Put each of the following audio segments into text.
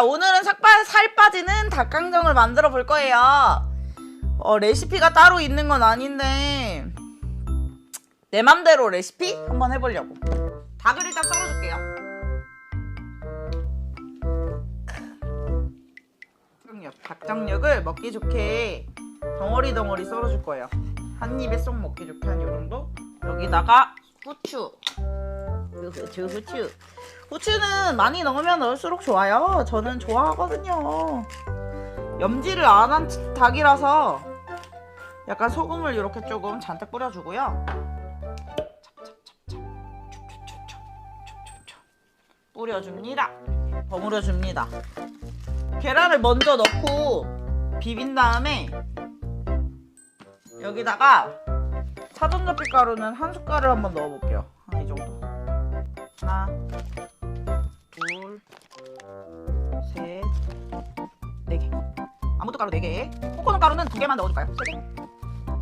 자, 오늘은 삭바, 살 빠지는 닭강정을 만들어 볼 거예요. 어, 레시피가 따로 있는 건 아닌데, 내 맘대로 레시피 한번 해보려고. 닭을 일단 썰어줄게요. 닭장육, 닭장육을 먹기 좋게 덩어리 덩어리 썰어줄 거예요. 한 입에 쏙 먹기 좋게 한 요 정도. 여기다가 후추. 후추, 후추. 후추는 많이 넣으면 넣을수록 좋아요. 저는 좋아하거든요. 염지를 안 한 닭이라서 약간 소금을 이렇게 조금 잔뜩 뿌려주고요. 뿌려줍니다. 버무려줍니다. 계란을 먼저 넣고 비빈 다음에 여기다가 사전접기 가루는 한 숟갈을 한번 넣어볼게요. 한 이 정도. 하나, 둘, 셋, 네 개. 아무것도 가루 네 개. 코코넛 가루는 두 개만 넣어줄까요? 세 개.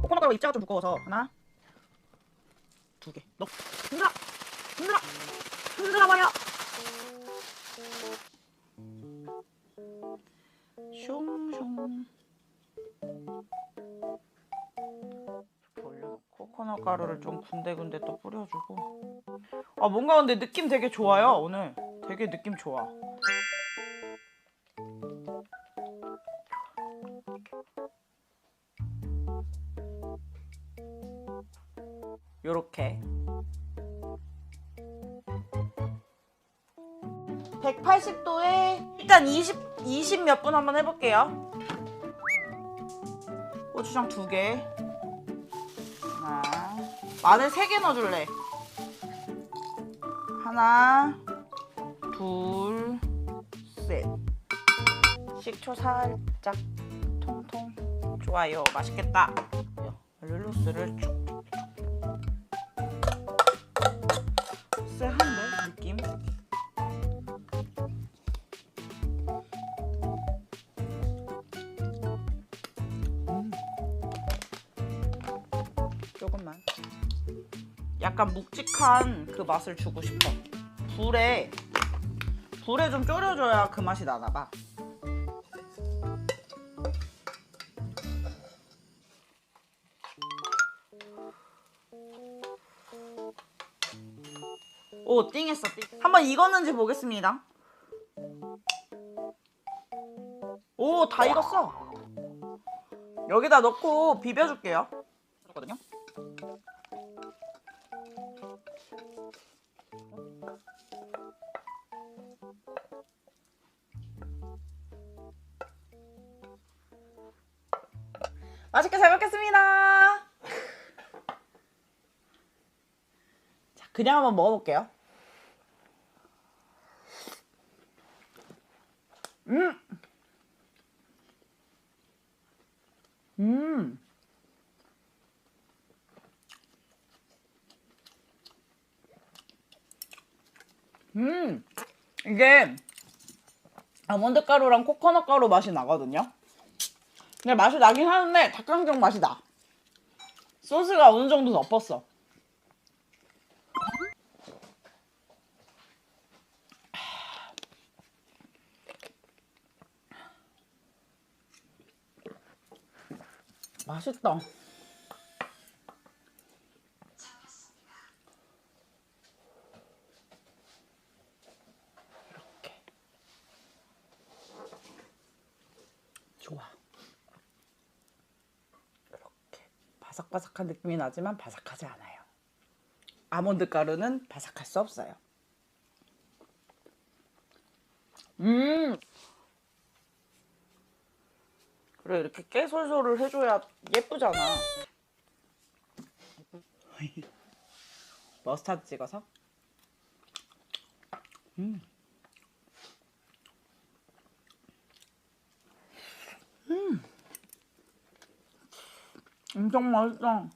코코넛 가루 입자가 좀 두꺼워서 하나, 두 개. 넣. 흔들어, 흔들어, 흔들어 버려. 슝슝. 올려놓고 코코넛 가루를 좀 군데군데 또 뿌려주고. 아 뭔가 근데 느낌 되게 좋아요 오늘. 되게 느낌 좋아. 요렇게 180도에 일단 20, 20 몇 분 한번 해볼게요 고추장 2개 하나 마늘 3개 넣어줄래? 하나 둘셋. 식초 살짝 통통. 좋아요. 맛있겠다. 룰루스를 쭉 조금만. 약간 묵직한 그 맛을 주고 싶어. 불에 불에 좀 졸여줘야 그 맛이 나나봐. 오 띵했어 띵. 한번 익었는지 보겠습니다. 오 다 익었어. 여기다 넣고 비벼줄게요. 그렇거든요 그냥 한번 먹어볼게요 음. 음. 음. 이게 아몬드 가루랑 코코넛 가루 맛이 나거든요. 근데 맛이 나긴 하는데 닭강정 맛이 나. 소스가 어느 정도 덮었어. 맛있다. 이렇게. 좋아. 이렇게 바삭바삭한 느낌이 나지만 바삭하지 않아요. 아몬드 가루는 바삭할 수 없어요. 음. 그래 이렇게 깨솔솔을 해줘야 예쁘잖아. 머스타드 찍어서. 음. 음. 엄청 맛있어.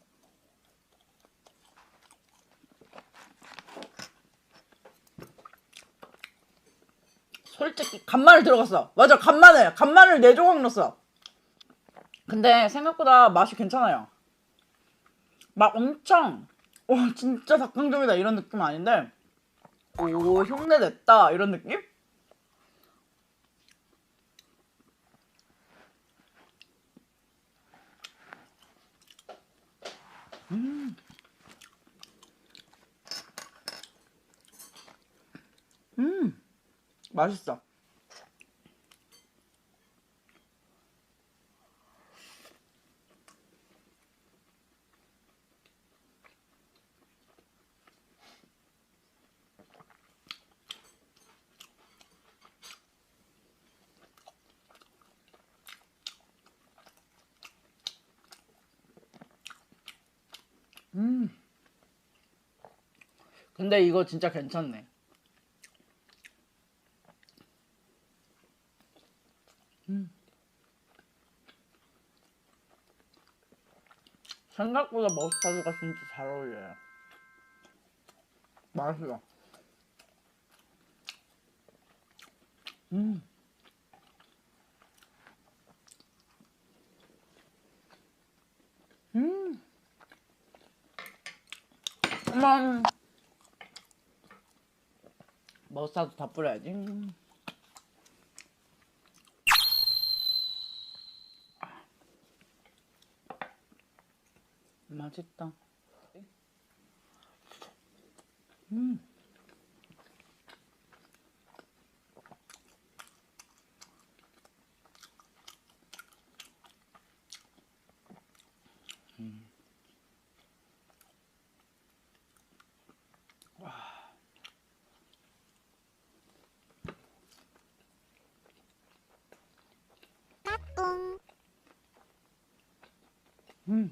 솔직히 간마늘 들어갔어. 맞아, 간마늘. 간마늘 네 조각 넣었어. 근데 생각보다 맛이 괜찮아요. 막 엄청 와 진짜 닭강정이다 이런 느낌 아닌데 오 흉내 냈다 이런 느낌? 음. 음. 맛있어. 음. 근데 이거 진짜 괜찮네. 음. 생각보다 머스타드가 진짜 잘 어울려요. 맛있어. 음. 음. 음. 머스타드 다 뿌려야지. 음. 맛있다. 음. 음. 음.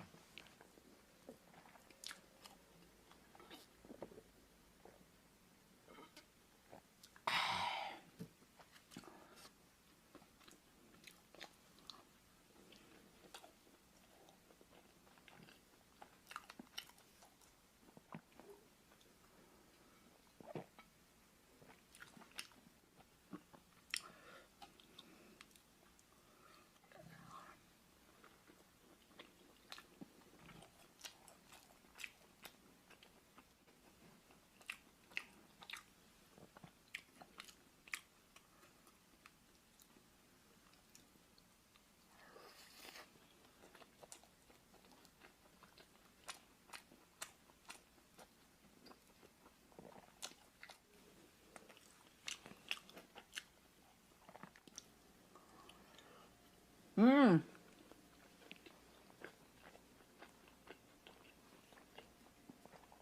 음.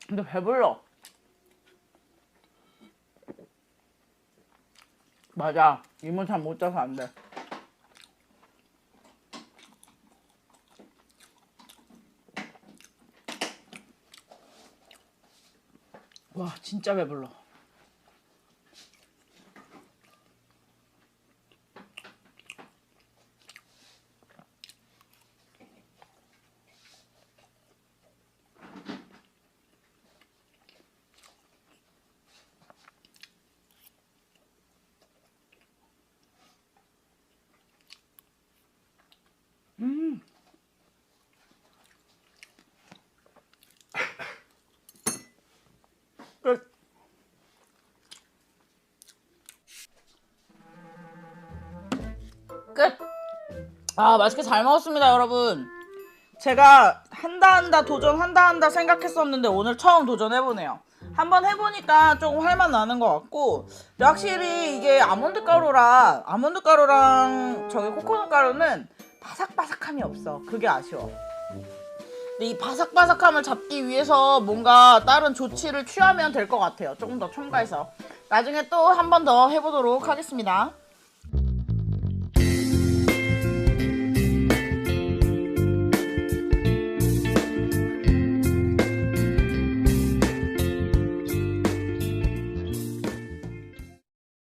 근데 배불러. 맞아. 이모 잠 못 자서 안 돼. 와, 진짜 배불러. 음. 끝. 끝. 아, 맛있게 잘 먹었습니다, 여러분. 제가 한다 한다 도전 한다 한다 생각했었는데 오늘 처음 도전해보네요. 한번 해보니까 조금 할맛 나는 것 같고 확실히 이게 아몬드 가루랑 아몬드 가루랑 저기 코코넛 가루는 바삭바삭함이 없어. 그게 아쉬워. 근데 이 바삭바삭함을 잡기 위해서 뭔가 다른 조치를 취하면 될 것 같아요. 조금 더 첨가해서 나중에 또 한 번 더 해보도록 하겠습니다.